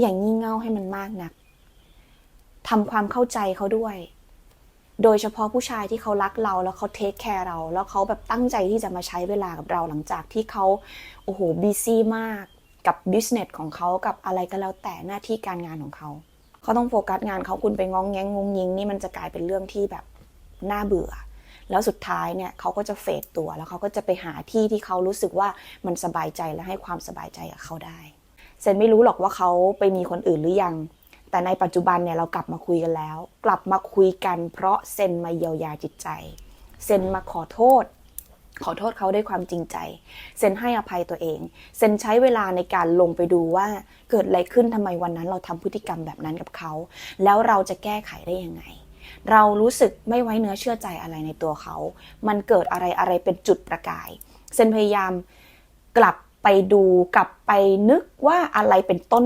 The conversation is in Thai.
อย่างงี่เง่าให้มันมากนักทำความเข้าใจเขาด้วย โดยเฉพาะผู้ชายที่เขารักเราแล้วเขาเทคแคร์เรา แล้วเขาแบบตั้งใจที่จะมาใช้เวลากับเราหลังจากที่เขาโอ้โหบีซี่มากกับบิสเนสของเขากับอะไรก็แล้วแต่หน้าที่การงานของเขา เขาต้องโฟกัสงานเขาคุณไปงองแงงงงยิงนี่มันจะกลายเป็นเรื่องที่แบบน่าเบื่อ แล้วสุดท้ายเนี่ยเขาก็จะเฟดตัวแล้วเขาก็จะไปหาที่ที่เขารู้สึกว่ามันสบายใจและให้ความสบายใจกับเขาได้ เซนไม่รู้หรอกว่าเขาไปมีคนอื่นหรือยัง แต่ในปัจจุบันเนี่ยเรากลับมาคุยกันแล้ว กลับมาคุยกัน เพราะเซนมาเยียวยาจิตใจ เซนมาขอโทษ ขอโทษเขาด้วยความจริงใจ เซนให้อภัยตัวเอง เซนใช้เวลาในการลงไปดูว่าเกิดอะไรขึ้นทำไมวันนั้นเราทำพฤติกรรมแบบนั้นกับเขา แล้วเราจะแก้ไขได้ยังไงเรารู้สึกไม่ไว้เนื้อเชื่อใจอะไรในตัวเขา มันเกิดอะไรอะไรเป็นจุดประกาย เซนพยายามกลับ ไปดูกลับไปนึกว่าอะไรเป็นต้น